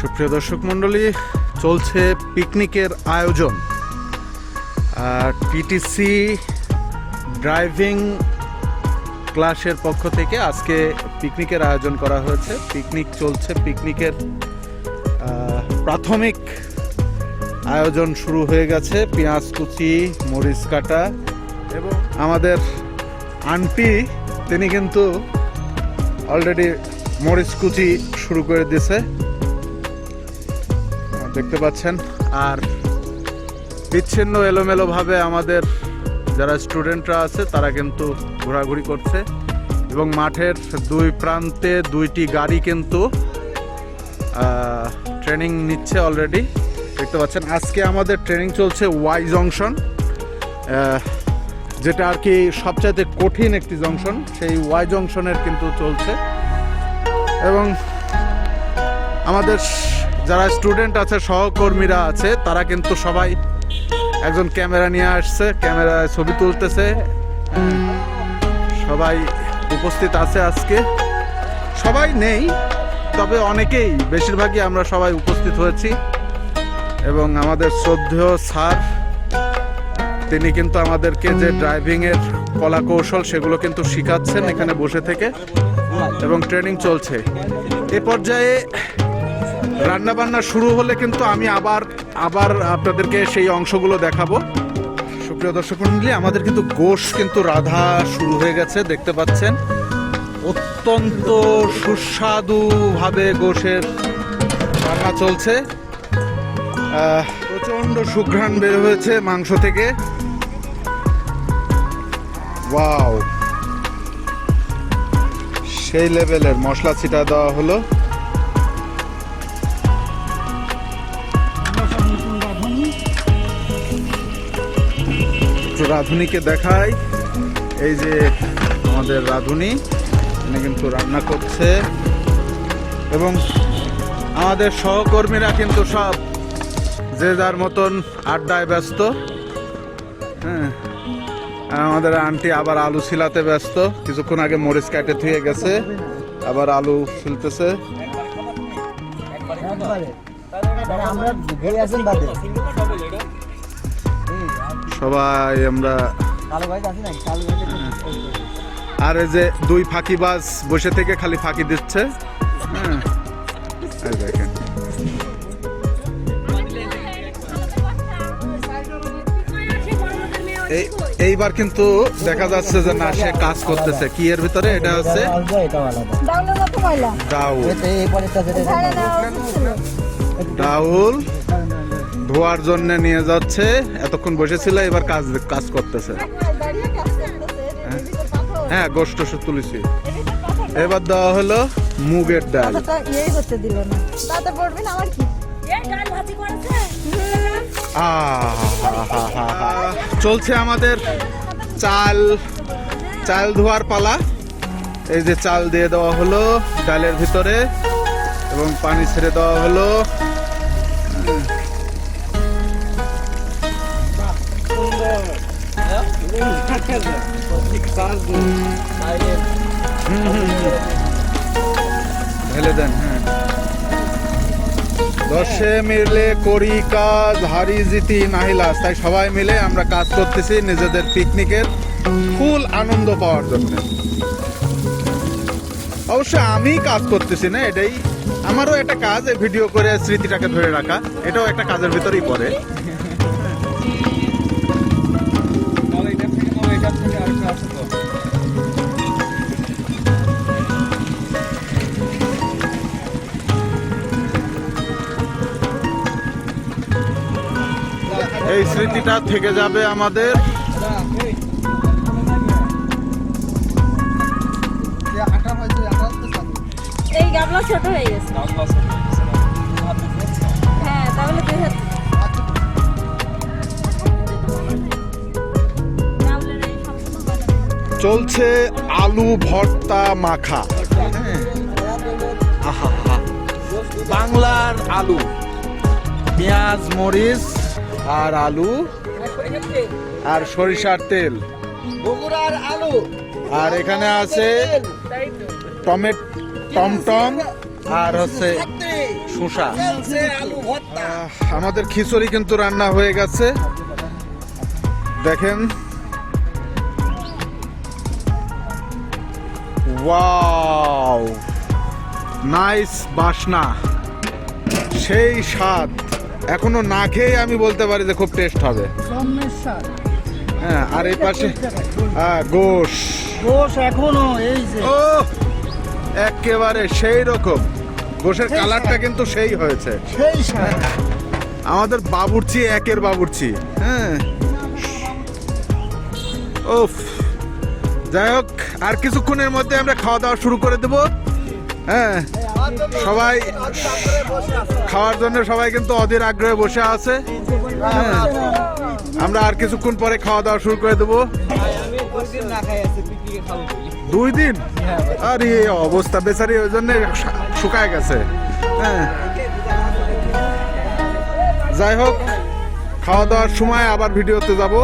সুপ্রিয় দর্শক মণ্ডলী, চলছে পিকনিকের আয়োজন। টিটিসি ড্রাইভিং ক্লাসের পক্ষ থেকে আজকে পিকনিকের আয়োজন করা হয়েছে। পিকনিক চলছে, পিকনিকের প্রাথমিক আয়োজন শুরু হয়ে গেছে। পেঁয়াজ কুচি, মরিচ কাটা এবং আমাদের আন্টি, তিনি কিন্তু অলরেডি মরিচ কুচি শুরু করে দিয়েছে। দেখতে পাচ্ছেন। আর বিচ্ছিন্ন এলোমেলোভাবে আমাদের যারা স্টুডেন্টরা আছে, তারা কিন্তু ঘোরাঘুরি করছে। এবং মাঠের দুই প্রান্তে দুইটি গাড়ি কিন্তু ট্রেনিং নিচ্ছে অলরেডি দেখতে পাচ্ছেন, আজকে আমাদের ট্রেনিং চলছে ওয়াই জংশন যেটা আর কি সবচাইতে কঠিন একটি জংশন সেই ওয়াই জংশনের কিন্তু চলছে। এবং আমাদের যারা স্টুডেন্ট আছে, সহকর্মীরা আছে, তারা কিন্তু সবাই একজন ক্যামেরা নিয়ে আসছে ক্যামেরায় ছবি তুলতেছে। সবাই উপস্থিত আছে আজকে। সবাই নেই, তবে অনেকেই, বেশিরভাগই আমরা সবাই উপস্থিত হয়েছি। এবং আমাদের শ্রদ্ধেয় স্যার, তিনি কিন্তু আমাদেরকে যে ড্রাইভিং এর কলা কৌশল সেগুলো কিন্তু শিখাচ্ছেন এখানে বসে থেকে। এবং ট্রেনিং চলছে। এ পর্যায়ে রান্না বান্না শুরু হলে কিন্তু আমি আবার আবার আপনাদেরকে সেই অংশগুলো দেখাবো। সুপ্রিয় দর্শক মন্ডলী আমাদের কিন্তু গোশ কিন্তু রাধা শুরু হয়ে গেছে দেখতে পাচ্ছেন। অত্যন্ত সুস্বাদু ভাবে গোশের রান্না চলছে। আহ, প্রচণ্ড সুঘ্রাণ বের হয়েছে মাংস থেকে। সেই লেভেলের মশলা ছিটা দেওয়া হলো। রাঁধুনিকে দেখাই। এই যে আমাদের রাঁধুনি তিনি কিন্তু রান্না করছে। এবং আমাদের সহকর্মীরা কিন্তু সব যে যার মতন আড্ডায় ব্যস্ত। হ্যাঁ আমাদের আন্টি আবার আলু শিলাতে ব্যস্ত। কিছুক্ষণ আগে মরিচ কাটে থুয়ে গেছে, আবার আলু ছিলতেছে। আমরা সবাই আমরা আর এই যে দুই ফাঁকিবাজ বসে থেকে খালি ফাঁকি দিচ্ছে হ্যাঁ এই দেখেন এইবার কিন্তু দেখা যাচ্ছে যে না সে কাজ করতেছে কি এর ভিতরে এটা হচ্ছে ডাউল ডাউল ধোয়ার জন্য নিয়ে যাচ্ছে। এতক্ষণ বসেছিল এবার কাজ কাজ করতেছে। হ্যাঁ গোষ্ঠ তুলেছি। এবার দেওয়া হলো মুগের ডাল। আহা! চলছে আমাদের চাল চাল ধোয়ার পালা। এই যে চাল দিয়ে দেওয়া হলো ডালের ভিতরে এবং পানি ছেড়ে দেওয়া হলো। দেন হ্যাঁ। দশে মিলে করি কাজ, হারি জিতি নাহিলাস তাই সবাই মিলে আমরা কাজ করতেছি নিজেদের পিকনিকের ফুল আনন্দ পাওয়ার জন্য। অবশ্য আমি কাজ করতেছি না, এটাই আমারও একটা কাজ ভিডিও করে স্মৃতিটাকে ধরে রাখা। এটাও একটা কাজের ভিতরেই পড়ে। স্মৃতিটা থেকে যাবে আমাদের। এই গাবলা ছোট হয়ে গেছে। হ্যাঁ তাহলে দুই হাত। চলছে আলু ভর্তা মাখা। বাংলার আলু। পেঁয়াজ মরিচ। আর আলু আর সরিষার তেল। বগুড়ার আলু। আর এখানে আছে টমেট টমটম আর হচ্ছে শসা। আমাদের খিচুড়ি কিন্তু রান্না হয়ে গেছে। দেখেন। ওয়াও! নাইস বাসনা। সেই স্বাদ। এখনও না খেয়ে আমি বলতে পারি যে খুব টেস্ট হবে। হ্যাঁ আর এই পাশে হ্যাঁ গোশ। দোষ এখনও এই যে। ও একেবারে সেই রকম। গোশের কালারটা কিন্তু সেই হয়েছে। সেই আমাদের বাবুর্চি একের বাবুর্চি। হ্যাঁ। ওফ যাই হোক আর কিছুক্ষণের মধ্যে আমরা খাওয়া দাওয়া শুরু করে দেবো। হ্যাঁ। সবাই খাওয়ার জন্য সবাই কিন্তু অধীর আগ্রহে বসে আছে। হ্যাঁ। আমরা আর কিছুক্ষণ পরে খাওয়া দাওয়া শুরু করে দেবো। দুই দিন? আর এই অবস্থা বেচারি, ওই জন্য শুকায় গেছে। হ্যাঁ। যাই হোক, খাওয়া দাওয়ার সময় আবার ভিডিওতে যাব।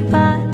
白。